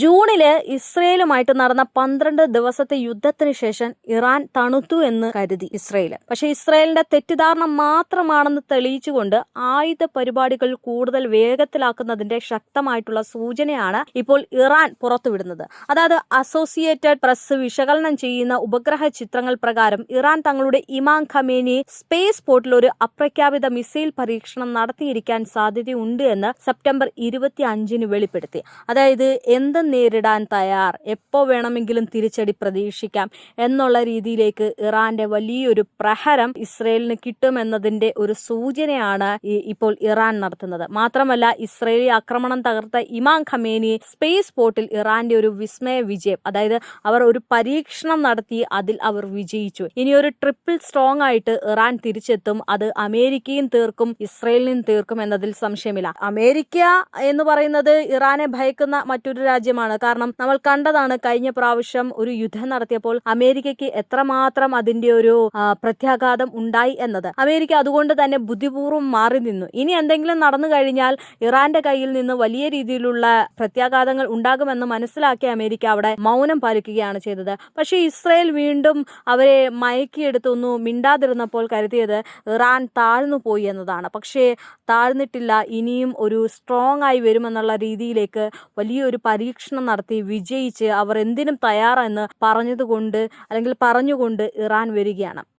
ജൂണിൽ ഇസ്രയേലുമായിട്ട് നടന്ന പന്ത്രണ്ട് ദിവസത്തെ യുദ്ധത്തിന് ശേഷം ഇറാൻ തണുത്തു എന്ന് കരുതി ഇസ്രയേൽ. പക്ഷെ ഇസ്രയേലിന്റെ തെറ്റിദ്ധാരണ മാത്രമാണെന്ന് തെളിയിച്ചുകൊണ്ട് ആയുധ പരിപാടികൾ കൂടുതൽ വേഗത്തിലാക്കുന്നതിന്റെ ശക്തമായിട്ടുള്ള സൂചനയാണ് ഇപ്പോൾ ഇറാൻ പുറത്തുവിടുന്നത്. അതായത് അസോസിയേറ്റഡ് പ്രസ് വിശകലനം ചെയ്യുന്ന ഉപഗ്രഹ ചിത്രങ്ങൾ പ്രകാരം ഇറാൻ തങ്ങളുടെ ഇമാം ഖമേനി സ്പേസ് പോർട്ടിൽ ഒരു അപ്രഖ്യാപിത മിസൈൽ പരീക്ഷണം നടത്തിയിരിക്കാൻ സാധ്യതയുണ്ട് എന്ന് സെപ്റ്റംബർ ഇരുപത്തി അഞ്ചിന് വെളിപ്പെടുത്തി. അതായത് എന്ത് നേരിടാൻ തയ്യാർ. എപ്പോൾ വേണമെങ്കിലും തിരിച്ചടി പ്രതീക്ഷിക്കാം എന്നുള്ള രീതിയിലേക്ക് ഇറാന്റെ വലിയൊരു പ്രഹരം ഇസ്രയേലിന് കിട്ടുമെന്നതിന്റെ ഒരു സൂചനയാണ് ഇപ്പോൾ ഇറാൻ നടത്തുന്നത്. മാത്രമല്ല ഇസ്രയേലി ആക്രമണം തകർത്ത ഇമാം ഖമേനി സ്പേസ് പോർട്ടിൽ ഇറാന്റെ ഒരു വിസ്മയ വിജയം അതായത് അവർ ഒരു പരീക്ഷണം നടത്തി അതിൽ അവർ വിജയിച്ചു. ഇനി ഒരു ട്രിപ്പിൾ സ്ട്രോങ് ആയിട്ട് ഇറാൻ തിരിച്ചെത്തും അത് അമേരിക്കയും തീർക്കും ഇസ്രയേലിനും തീർക്കും എന്നതിൽ സംശയമില്ല. അമേരിക്ക എന്ന് പറയുന്നത് ഇറാനെ ഭയക്കുന്ന മറ്റൊരു രാജ്യമാണ് കാരണം നമ്മൾ കണ്ടതാണ് കഴിഞ്ഞ പ്രാവശ്യം ഒരു യുദ്ധം നടത്തിയപ്പോൾ അമേരിക്കയ്ക്ക് എത്രമാത്രം അതിന്റെ ഒരു പ്രത്യാഘാതം ഉണ്ടായി എന്നത്. അമേരിക്ക അതുകൊണ്ട് തന്നെ ബുദ്ധിപൂർവം മാറി നിന്നു. ഇനി എന്തെങ്കിലും നടന്നു കഴിഞ്ഞാൽ ഇറാന്റെ കയ്യിൽ നിന്ന് വലിയ രീതിയിലുള്ള പ്രത്യാഘാതങ്ങൾ ഉണ്ടാകുമെന്ന് മനസ്സിലാക്കിയ അമേരിക്ക അവിടെ മൗനം പാലിക്കുകയാണ് ചെയ്തത്. പക്ഷേ ഇസ്രയേൽ വീണ്ടും അവരെ മയക്കിയെടുത്തൊന്നു മിണ്ടാതിരുന്നപ്പോൾ കരുതിയത് ഇറാൻ താഴ്ന്നു പോയി എന്നതാണ്. പക്ഷേ താഴ്ന്നിട്ടില്ല ഇനിയും ഒരു സ്ട്രോങ് ആയി വരുമെന്നുള്ള രീതിയിലേക്ക് വലിയൊരു പരീക്ഷണം നടത്തി വിജയിച്ച് അവർ എന്തിനും തയ്യാറെന്ന് പറഞ്ഞതുകൊണ്ട് അല്ലെങ്കിൽ പറഞ്ഞുകൊണ്ട് ഇറാൻ വരികയാണ്.